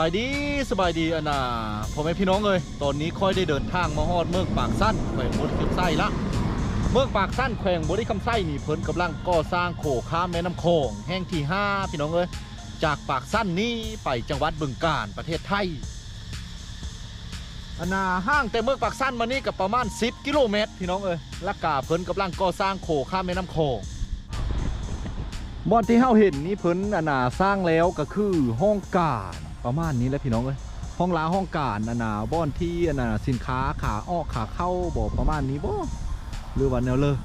สบายดีสบายดีอันน่ะพ่อแม่พี่น้องเลยตอนนี้ค่อยได้เดินทางมาฮอดเมืองปากสั้นแขวงบริคำไส้ละเมืองปากสั้นแขวงบริคำไส้นี่เพิ่นกำลังก่อสร้างโขข้ามแม่น้ำโขงแห่งที่ 5 พี่น้องเอ้ยจากปากสั้นนี้ไปจังหวัดบึงกาฬประเทศไทยอันน่ะห้างแต่เมืองปากสั้นมานี่กับประมาณ 10 กิโลเมตร พี่น้องเอ้ยและกาเพิ่นกำลังก่อสร้างโขข้ามแม่น้ำโขงบ่อนที่เฮาเห็นนี่เพิ่นอนนาสร้างแล้วก็คือห้องการ ประมาณนี้แหละพี่น้องเอ้ยห้องล้างห้องการอนนาบอนที่อนนาสินค้าขาออกขาเข้าบ่ประมาณนี้บ่หรือว่าแนวเลย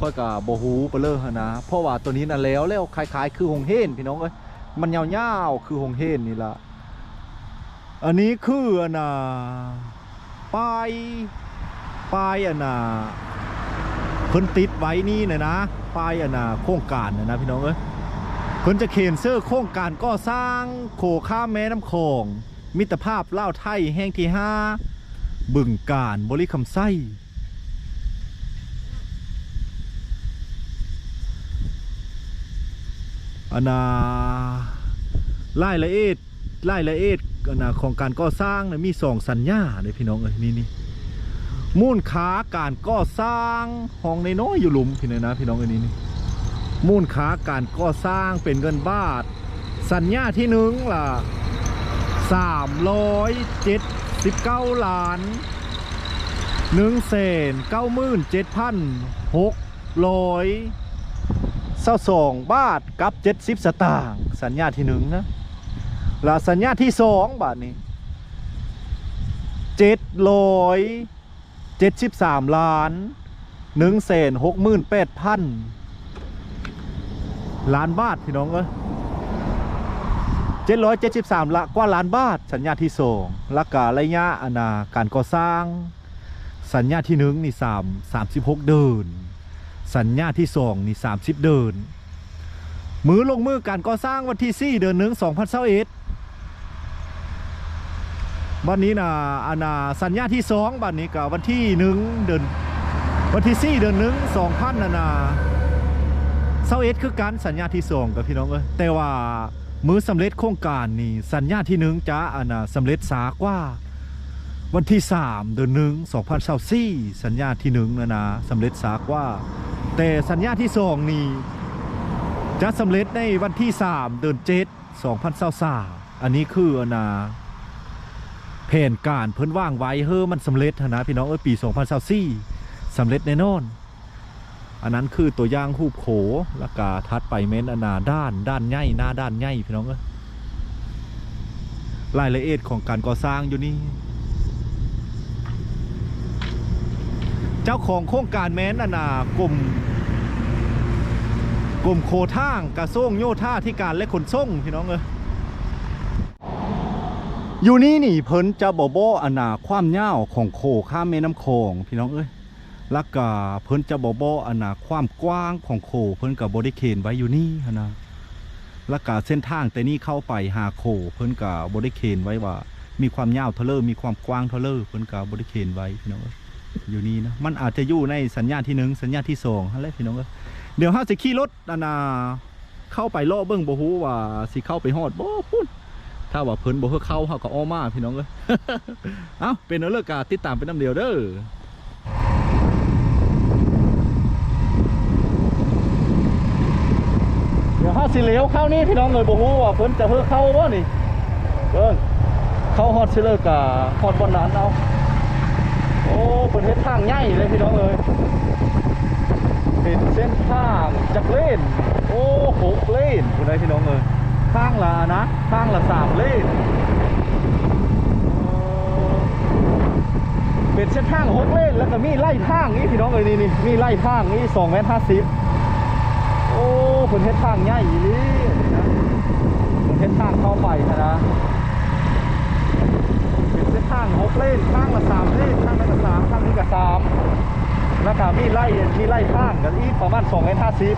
ค่อยกับบ่ฮู้ไปเลยนะเพราะว่าตัวนี้น่ะแล้วแล้วคล้ายๆ คือหงเฮนพี่น้องเอ้ยมันยาวๆคือหงเฮนนี่ละอันนี้คืออนนาป้ายป้ายอนนาเพิ่นติดไว้นี่นะนะป้ายอนนาโครงการนะนะพี่น้องเอ้ย เพิ่นจะเขียนเสื้อโครงการก่อสร้างโขข้ามแม่น้ำโขงมิตรภาพเล่าไทยแห่งที่ห้าบึงการบริคำไส้อนารายละเอียดรายละเอียดอนาของการก่อสร้างมีสองสัญญาเลยพี่น้องเอ้ยนี่นี่มูลค้าการก่อสร้างห้องในน้อยอยู่หลุมพี่น้องนะพี่น้องเอันนี้นี่ มูลค้าการก่อสร้างเป็นเงินบาท สัญญาที่หนึ่งล่ะสามร้อยเจ็ดสิบเก้าล้านหนึ่งแสนเก้าหมื่นเจ็ดพันหกร้อยเศร้าสองบาทกับเจ็ดสิบสตางค์สัญญาที่หนึ่งนะและสัญญาที่สองบาทนี้เจ็ดร้อยเจ็ดสิบสามล้านหนึ่งแสนหกหมื่นแปดพัน ล้านบาทพี่น้องเอ้ยเจ็ดร้อยเจ็ดสิบสามละกว่าล้านบาท สัญญาที่สองและการะยะอนาการก่อสร้าง สัญญาที่หนึ่งนี่สามสามสิบหกเดิน สัญญาที่สองนี่สามสิบเดิน มือลงมือการก่อสร้างวันที่สี่เดือนหนึ่งสองพันเเอ็ดวันนี้นะอานาสัญญาที่สองบันนี้กับวันที่หนึ่งเดือนวันที่สี่เดือนหนึ่งสองพันนานา เซาเอสคือการสัญญาที่สองกับพี่น้องเอ้ยแต่ว่ามือสำเร็จโครงการนี่สัญญาที่หนึ่งจ้าอานาสำเร็จสากว่า วันที่สามเดือนหนึ่งสองพันเสี่สัญญาที่หนึ่งนานาสำเร็จสากว่า แต่สัญญาที่สองนี่จะสำเร็จในวันที่สามเดือนเจ็ดสองพันสาอันนี้คืออานาแผนการเพิ่นว่างไว้เฮ้อมันสำเร็จนนะพี่น้องเอ้ยปี 2024สำเร็จแน่นอน อันนั้นคือตัวอย่างรูโขแล้วก็ทัดไปเม้นอนาด้านด้านใหญ่หน้าด้านใหญ่พี่น้องเอ้ยรายละเอียดของการก่อสร้างอยู่นี่ เจ้าของโครงการแม้นอนากลุ่มกลุ่มโคท่างกระทรวงโยธาธิการและขนส่งพี่น้องเอ้ยอยู่นี่นี่เพิ่นจะบ่บ่อนาความยาวของโคข้ามแม่น้ำโขงพี่น้องเอ้ย แล้วก็เพิ่นจะบ่บ่อนาความกว้างของโคเพิ่นก็บ่ได้เขนไว้อยู่นี่หั้นนะแล้วก็เส้นทางแต่นี่เข้าไปหาโคเพิ่นก็บ่ได้เขนไว้ว่า มีความยาวเท่าเลอมีความกว้างเท่าเลอเพิ่นก็บ่ได้เขนไว้พี่น้องเอ้ยอยู่นี่นะมันอาจจะอยู่ในสัญญาที่หนึ่งสัญญาที่สองนั่นแหละพี่น้องเอ้ยเดี๋ยวเฮาสิขี่รถอนาเข้าไปลาะเบิ่งบ่ฮู้ว่าสิเข้าไปฮอดบ่พุ่นถ้าว่าเพิ่นบ่เพื่อเข้าเฮาก็อ้อมาพี่น้องเอ้ย เอ้าเป็นเอาเลิกกาติดตามเป็นน้ำเดียวเด้อเดี๋ยวเฮา สิเลี้ยวเข้านี่พี่น้องเอ้ยบ่ฮู้ว่าเพิ่นจะเพื่อเข้าบ่นี่เบิ่งเข้าฮอดสิเลิกกาฮอดบ่นั้นเอาโอ้เพิ่นเฮ็ดทางใหญ่เลยพี่น้องเอ้ยเป็นเส้นทางจักรเลนโอ้หกเลนผู้ใดพี่น้องเอ้ยข้างละนะข้างละสามเลนเป็นเส้นทางหกเลนแล้วก็มีไล่ทางนี่พี่น้องเอ้ยนี่นี่มีไล่ทางนี่สองเมตรห้าสิบ อ้ผลเฮ็ดทางใหญ่อีลีนะผลเฮ็ดทางเข้าไปนะเป็นเส้นทางหกเลนข้างละสามเลนข้างละสามข้างนี้ก็สามแล้วก็มีไล่มีไล่ทางกันอีกประมาณสองเมตรห้าสิบ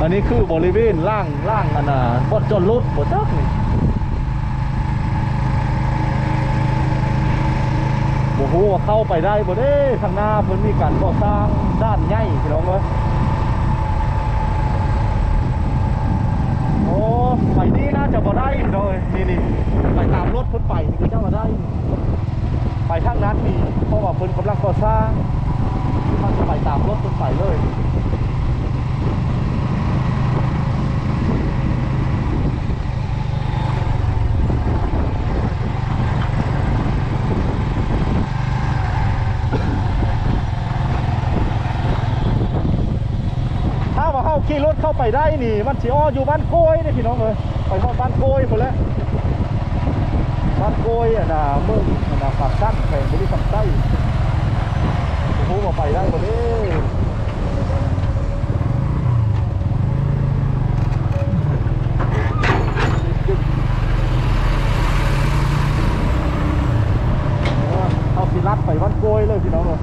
อันนี้คือบริเวณล่างล่างอันน่ะบดจนรุดบดจักนี่ โหเข้าไปได้บ่เด้ทางหน้าเพิ่นมีการก่อสร้างด้านใหญ่พี่น้องเอ้ยโอ้ไปนี่น่าจะบ่ได้เลยนี่นี่ๆไปตามรถเพิ่นไปนี่เจ้าบ่ได้ ไปทางนั้นนี่เพราะว่าเพิ่นกำลังก่อสร้างมันไปตามรถเพิ่นไปเลย ขี่รถเข้าไปได้นี่มันสิอ้ออยู่บ้านโกยนี่พี่น้องเอ้ยไปฮอดบ้านโกยพุ่นแล้วบ้านโกยอะนะเมืองอะนะปากสั้นแขวงบริษัทใต้โอ้โหว่าไปได้บ่เด้เอาสิลัดไปบ้านโกยเลยพี่น้องเอ้ย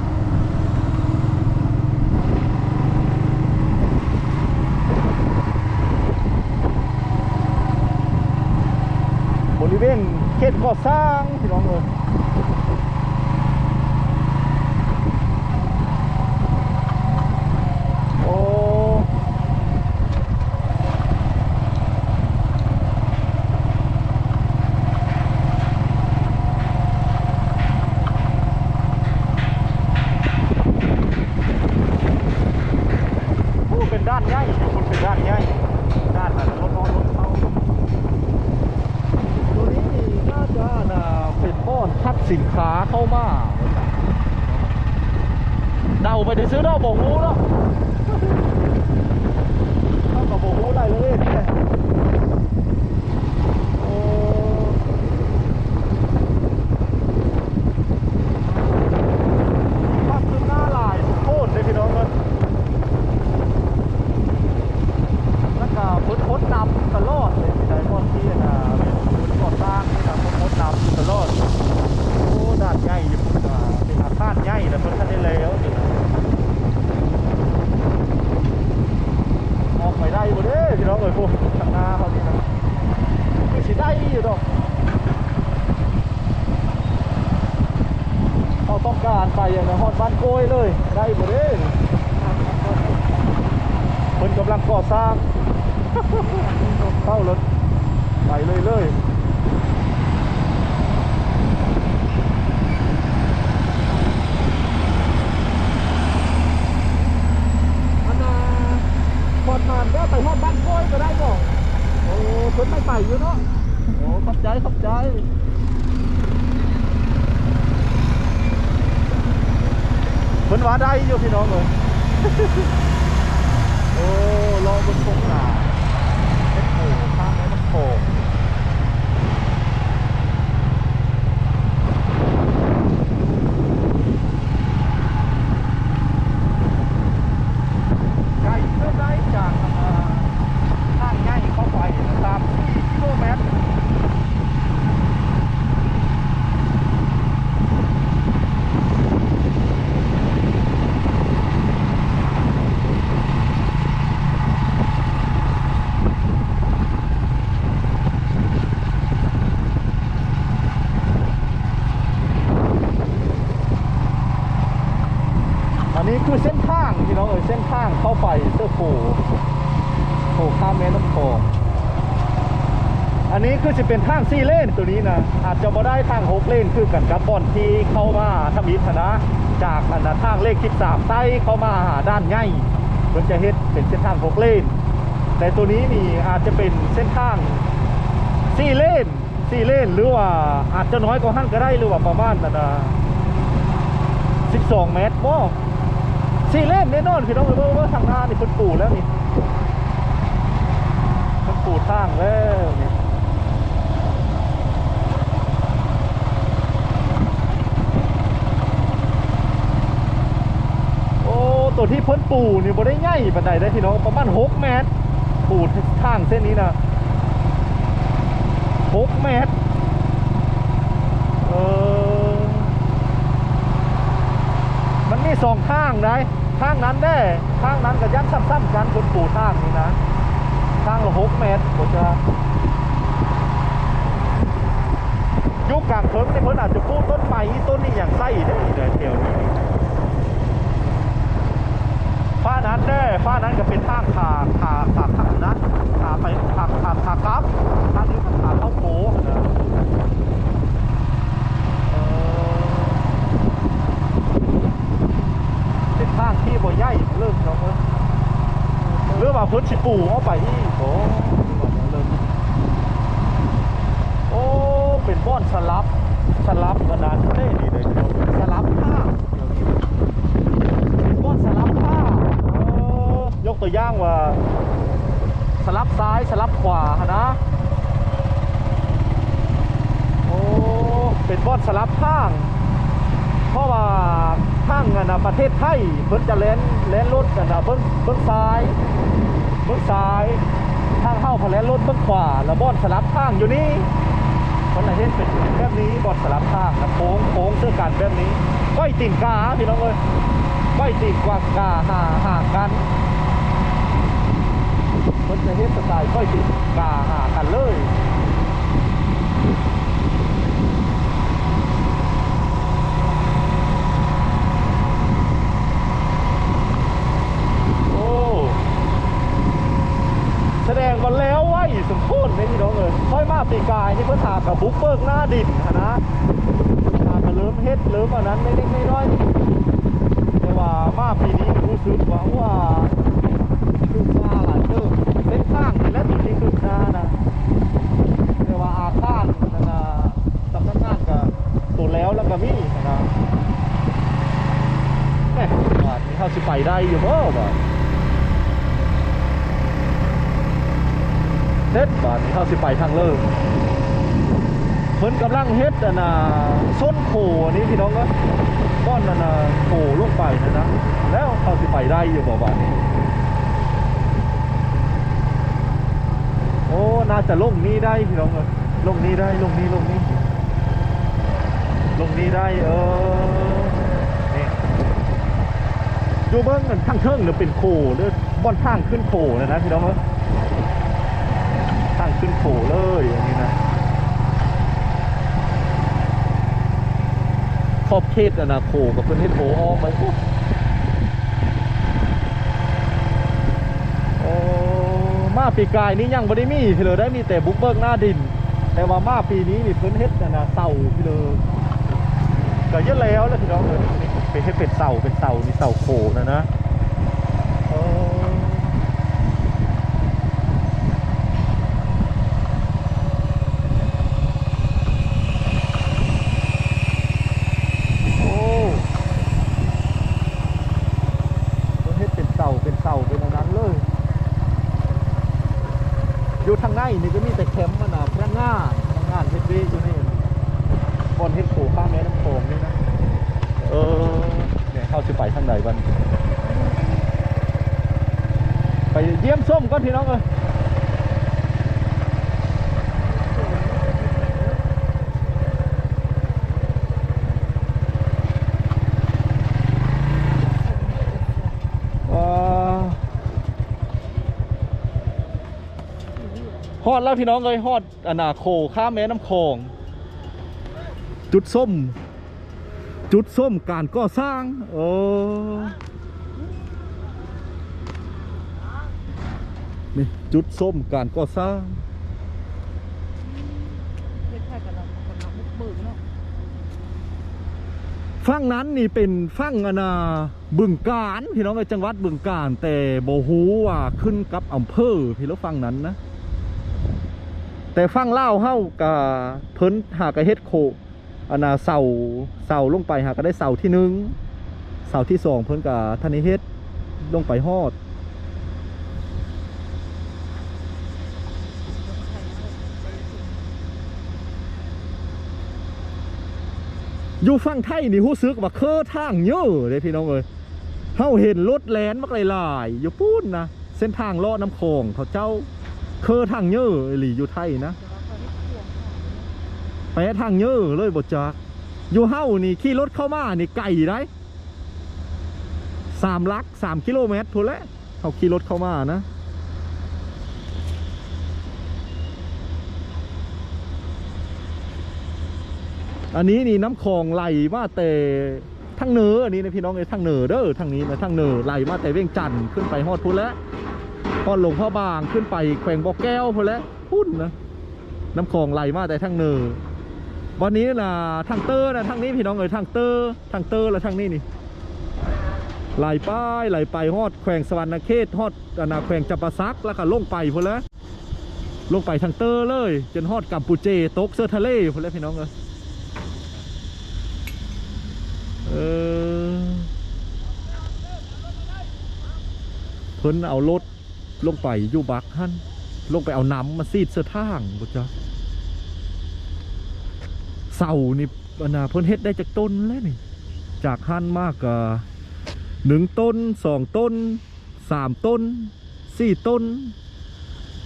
ริเวณเขตก่อสร้างพี่น้องเอยโอ้โอ้เป็นด้านใหญ่อยู่คนเป็นด้านใหญ่ด้านนั้นรถนอนรถเขา ตัวนี้นี่น่าจะน่ะเป็นบ้อนคัดสินค้าเข้ามาเดาไปได้ซื้อเดาบอกรู้แล้วเท่ากับบอกรู้ได้เลยเนี่ยโอ้ภาพขึ้นหน้าลายโคตรเลยพี่น้องเลย แล้วก็พุทธพจน์นำตลอดเลยในตอนที่นะเป็นก่อสร้างนี่นะพุทธพจน์นำอยู่ตลอดโอ้ด้านใหญ่อยู่พุ่นนะเป็นอาคารใหญ่แล้วเพิ่นทันได้แล้วนี่นะออกไปได้บ่เด้พี่น้องเอ้ยพวกข้างหน้าเขานี่นะคือสิได้อยู่ดอกเขาต้องการไปอย่างนะฮอดบ้านโกยเลยได้บ่เด้ เพิ่นกำลังก่อสร้างเข้ารถไปเลยเลยอันน่ะพอดมานก็ไปฮอดบ้านก้อยก็ได้บ่โอ้เพิ่นไม่ไปอยู่เนาะโอ้ขอบใจขอบใจเพิ่นว่าได้อยู่พี่น้องเอ้ย โอ้รอบนโคงหนาเอ็ดโผล่ข้างแม่น้ำโขงไกลเท่าไรจากอ่าทางง่ายเข้าไปตาม4กิโลเมตร อันนี้คือเส้นทางที่น้องเอ๋ยเส้นทางเข้าไปเสื้อโขโขข้ามแม่น้ำโขง อันนี้คือจะเป็นทางสี่เลนตัวนี้นะอาจจะบ่ได้ทางหกเลนคือกันกับบอนที่เข้ามาทำอิฐนะ จากอันนะทางเลขคิดสามใต้เข้ามาหาด้านง่ายมันจะเฮ็ดเป็นเส้นทางหกเลน แต่ตัวนี้นี่อาจจะเป็นเส้นทางสี่เลนสี่เลนหรือว่าอาจจะน้อยกว่าหั่นก็ได้หรือว่าประมาณนั้นนะ12 เมตรบ่สี่เลนแน่นอนพี่น้องเออว่าทางหน้านี่เพิ่นปูแล้วนี่ ปูทางแล้วนี่โอ้ ตัวที่เพิ่นปูนี่บ่ได้ใหญ่ปานใดได้อพี่น้องประมาณ6เมตร ปูทางเส้นนี้นะ6เมตรเออมันมีสองข้างได้ข้างนั้นได้ข้างนั้นกับยันซ้ำๆกันคนปูทางนี่นะ ข้างละหกเมตรผมจะยุคกลางเพิ่งในเพิ่นอาจจะปลูกต้นไม้ต้นนี้อย่างไส้ได้เลยเที่ยวนี้ฟ้านั้นได้ฟ้านั้นก็เป็นทางขาขาขาขานะขาไปขาขาขากลับทางนี้ก็ขาเข้าโค้งนะเออเป็นทางที่บ่ใหญ่เริ่มน้องเอ้ยเริ่มมาพื้นสิปูเอาไปที่โอ้เริ่มโอ้เป็นบ้อนสลับสลับกันนานเท่ดีเลยเดี๋ยวสลับผ้าเดี๋ยวนี้เป็นบ้อนสลับผ้าเออยก กตัวอย่างว่า สลับซ้ายสลับขวาหนนะ โอ้ เป็นบอดสลับข้าง เพราะว่าข้างอะนะประเทศไทย เพิ่นจะแล่นแล่นรถกันนะเบิ้งเบิ้งซ้ายเบิ้งซ้ายทางเข้าพอแล่นรถเบิ้งขวาแล้วบอดสลับข้างอยู่นี่คนละเห็นเป็นแบบนี้บอดสลับข้างนะโค้งโค้งเสื้อกันแบบนี้ก้อยติ่งกาพี่น้องเอ้ยก้อยติ่งกว่ากาห่าห่างกันเพิ่นจะเห็นสไตล์ก้อยติ่งกาห่างกันเลย โอ้ แสดงวันแล้วไว้สมพูนไหมพี่น้องเอ้ยค่อยมาปีกายนี่เพื่อถากับบุ๊กเบิกหน้าดินนะถากับเริ่มเฮ็ดเริ่มอันนั้นไม่เล็กไม่น้อยแต่ว่ามาปีนี้รู้สึกว่าว่าคือว่าหลายเติมเส้นข้างนี่แหละที่คือหน้านะแต่ว่าอาคารนั่นนะสำนักงานกับตัวแล้วแล้วก็มีนะแหม่ว่านี่เขาสิไปได้อยู่บ่บ่ เฮ็ดบาดนี้าสิไปทางเลิกเพิ่นกำลังเฮ็ดอันน่ะส้นโผอันนี้พี่น้องก็ก้อนอันน่ะโผลงไปนะนะแล้วเขาสิไปได้อยู่บ่บาดนี้โอ้น่าจะลงนี้ได้พี่น้องเอ้ยลงนี้ได้ลงนี้ลงนี้ลงนี้ได้เออนี่อยู่เบิ่งกันทางเทิงเนี่ยเป็นโคหรือบ่อนทางขึ้นโคนะนะพี่น้องเอ้ย ขึ้นโผล่เลยอันนี้นะขอบเขตอะนะโผกับเพื่อนเฮ็ดโผอ้อมไปปุ๊บโอ้มาปีกายนี้ยังบ่ได้มีเลยได้มีแต่บุกเบิกหน้าดิน แต่ว่ามาปีนี้นี่เพิ่นเฮ็ดอะนะเสาพี่เลยก็เยอะแล้วแล้วพี่น้องเอ้ยเป็นเฮ็ดเป็นเสาเป็นเสานี่เสาโผนะนะเออ โอ้ตัวเฮ็ดเป็นเสาเป็นเสาเป็นอันนั้นเลย อยู่ทางในนี่ก็มีแต่แคมป์มันนะพนักงานพนักงานเฮ็ดเวยอยู่นี่บอนเฮ็ดโขข้ามแม่น้ำโขงนี่นะ เออเนี่ยเข้าสิไปทางไหนบ้างไปเยี่ยมส้มก่อน พี่น้องเอ้ยฮอดแล้วพี่น้องเลยฮอดอนาโคข้ามแม่น้ำโขงจุดส้ม จุดส้มการก่อสร้าง โอ้ จุดส้มการก่อสร้างเฮ็ดให้กับเราคนเราบุกเบิกเนาะฝั่งนั้นนี่เป็นฝั่งอนาบึงการพี่น้องในจังหวัดบึงการ แต่โบฮูว่าขึ้นกับอำเภอพี่แล้วฝั่งนั้นนะ แต่ฝั่งเล่าวเฮากับเพิ่นหากระเฮ็ดโคอนาเสาเสาลงไปหากก็ได้เสาที่หนึ่งเสาที่สองเพิ่นกับท่านนิเฮ็ดลงไปฮอด อยู่ฝั่งไทยนี่รู้สึกว่าเคอทางเยอะเลยพี่น้องเอ้ยเฮาเห็นรถแลนมักหลายๆอยู่พูดนะเส้นทางเลาะน้ำโขงเขาเจ้าเคอทางเยอะอีหลีอยู่ไทยนะแต่ว่าเขาได้ทวงเขาไปทางเยอะเลยบจักอยู่เฮ้านี่ขี่รถเข้ามานี่ไก่ได้สามลักสามกิโลเมตรทุนแล้วเขาขี่รถเข้ามานะ อันนี้นี่น้ำคลองไหลมาแต่ทางเหนืออันนี้นะพี่น้องเอ้ยทางเหนือเด้อทางนี้นะทางเหนือไหลมาแต่เวียงจันทน์ขึ้นไปฮอดพุ่นแล้วฮอดหลวงพ่อบางขึ้นไปแขวงบ่อแก้วพุ่นแล้วพุ่นนะน้ำคลองไหลมาแต่ทางเหนือวันนี้นะทางเตอร์นะทางนี้พี่น้องเอ๋ยทางเตอร์ทางเตอร์แล้วทางนี้นี่ไหลไปไหลไปฮอดแขวงสวรรณเขตฮอดอนาแขวงจับปะซักแล้วก็ลงไปพุ่นแล้วลงไปทางเตอร์เลย จนฮอดกัมพูเจตกเสื้อทะเลพุ่นแล้วพี่น้องเอ๋ย เออเพิ่นเอารถลงไปอยู่บักหันลงไปเอาน้ำมาซีดเสื้อทางบ่จ๊ะเสานี่อนน่ะเพิ่นเฮ็ดได้จากต้นแล้วนี่ จากหันมากก็หนึ่งต้นสองต้นสามต้นสี่ต้น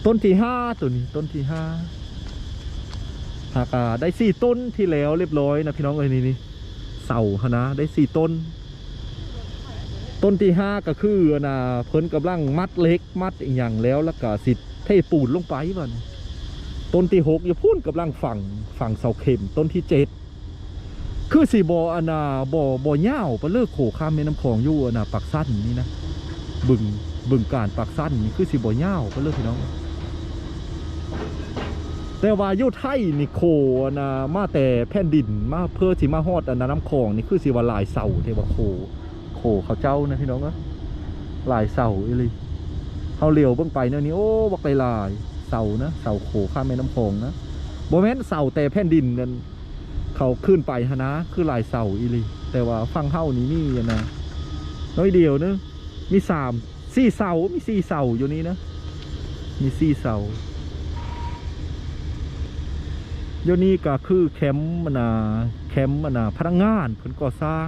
ต้นที่ห้าตัวนี้ต้นที่ห้าหากได้สี่ต้นที่แล้วเรียบร้อยนะพี่น้องเอ้ยนี่นี่ เสาหนนะได้สี่ต้น ต้นที่ห้าก็คืออันะเพิ่นกำลังมัดเล็กมัดอีกอย่างแล้วแล้วก็สิเทปูนลงไปบ่นต้นที่หกอย่าพูดกำลังฝั่งฝั่งเสาเข็มต้นที่เจ็ดคือสีบออันน่ะบ่บ่าไปเลิกโขข้ามแม่น้ำคลองอยู่อันน่ะปักสั้นนี่นะบึงบึงการปักสั้นนี่คือสีบ่ยาไปเลิกพี่น้อง แต่ว่าอยุไทยนี่โคนะมาแต่แผ่นดินมาเพื่อที่มาฮอดอันนะน้ำคลองนี่คือสิว่าลายเสาเทว่าโคโคเขาเจ้านะพี่น้องนะลายเสาอีหลีเขาเลี้ยวเบิ่งไปเนี่ยนี่โอ้บักลายเสานะเสาโคข้ามแม่น้ำคลองนะโบแมนเสาแต่แผ่นดินกันเขาขึ้นไปหนนะคือลายเสาอีลีแต่ว่าฟังเฮานี่มีอันะน้อยเดียวเนอะมีสามสี่เสามีสี่เสาอยู่นี่นะมีสี่เสา เดี๋ยวนี้ก็คือแคมป์มันาแคมป์มันาพนักงานเพิ่นก่อสร้าง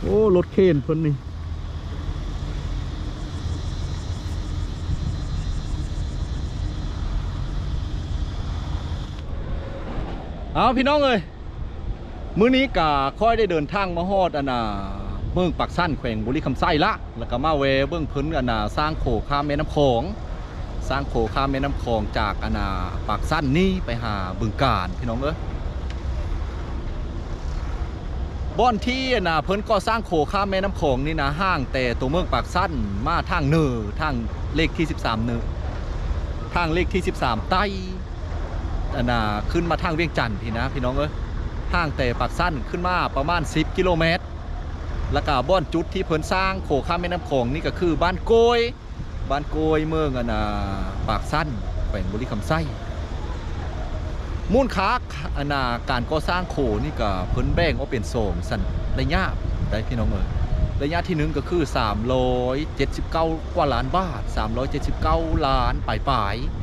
โอ้ รถเคนเพิ่นนี่ เอาพี่น้องเอ้ยมื้อนี้กะค่อยได้เดินทางมาฮอดอันน่ะเมืองปักสั้นแขวงบุรีคำไส้ละแล้วก็มาเวเบื้องพื้นอันน่ะสร้างโขข้ามแม่น้ำโขงสร้างโขข้ามแม่น้ำโขงจากอันน่ะปักสั้นนี้ไปหาบึงการพี่น้องเอ้ยบ่อนที่อนน่ะเพิ่นก็สร้างโขข้ามแม่น้ำโขงนี่นะห้างแต่ตัวเมืองปากสั้นมาทางเหนือทางเลขที่ 13เหนือทางเลขที่ 13 ใต้ อันน่ะขึ้นมาทางเวียงจันทน์พี่นะพี่น้องเอ้ยทางแต่ปากสั้นขึ้นมาประมาณ 10 กิโลเมตร แล้วก็บ้านจุดที่เพิ่นสร้างโขข้ามแม่น้ำโขงนี่ก็คือบ้านโกยบ้านโกยเมืองอันน่ะปากสั้นแขวงบุรีคำไส้มูลค่าอันน่ะการก่อสร้างโขนี่ก็เพิ่นแบ่งออกเป็นสองสันระยะได้พี่น้องเอ้ยระยะที่หนึ่งก็คือ 379 กว่าล้านบาท 379 ล้านปลายๆ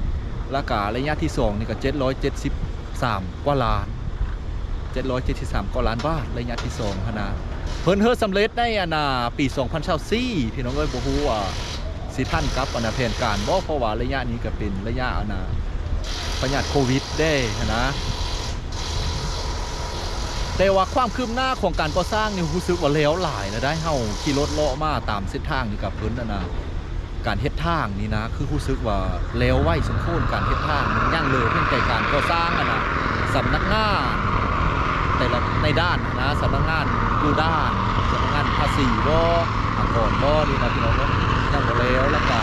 แล้วก็ระยะที่2นี่ก็ 773กว่าล้าน 773กว่าล้านบาทระยะที่2พะนะเพิ่นเฮ็ดสำเร็จในอันน่ะปี 2024พี่น้องเอ้ยบ่ฮู้ว่าสิทันกับอนน่ะแผนการบ่เพราะว่าระยะนี้ก็เป็นระยะอันน่ะพยาธิโควิดเด้นะแต่ว่าความคืบหน้าของการก่อสร้างนี่รู้สึกว่าแล้วหลายนะได้เฮาขี่รถเลาะมาตามเส้นทางนี่กับเพิ่นอนน่ะ การเฮ็ดทางนี่นะ คือรู้สึกว่าแล้วไหวสมควรการเฮ็ดทางมันยังเลยเพียงแต่การก่อสร้างอะนะสำนักงาน แต่ละในด้านนะสำนักงานดูด้านสำนักงานภาษีบ่อากรบ่นี่นะพี่น้องเนาะยังบ่แล้วแล้วก็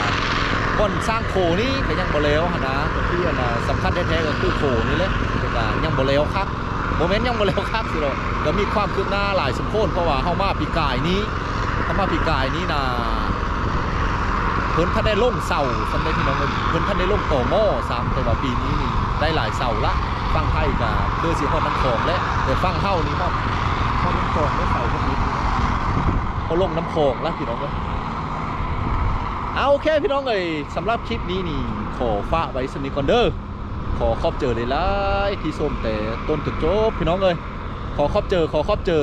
บ่อนสร้างโคนี่ก็ยังบ่แล้วหั้นนะก็คืออันน่ะสำคัญแท้ๆก็คือโคนี่แหละแต่ก็ยังบ่แล้วครับโมเมนต์ยังบ่แล้วครับสิเนาะก็มีความคืบหน้าหลายสมควรเพราะว่าเฮามาปีกายนี้เฮามาปีกายนี้นะ เพิ่นท่านได้ลงเสาสำได้พี่น้องเพิ่นท่านได้ลงต่อหม้อซ้ำแต่ว่าปีนี้นี่ได้หลายเสาละฟังไทยกับคือสิฮอดน้ำของและแต่ฟังเฮานี่ฮอดฮอดน้ำของและเสาพวกนี้เขาลงน้ำของแล้วพี่น้องเอ้ยเอาโอเคพี่น้องเอ้ยสำหรับคลิปนี้นี่ขอฝากไว้สนิทก่อนเด้อขอขอบเจอเลยล่ะที่ส้มแต่ต้นจนจบพี่น้องเอ้ยขอขอบเจอขอขอบเจอ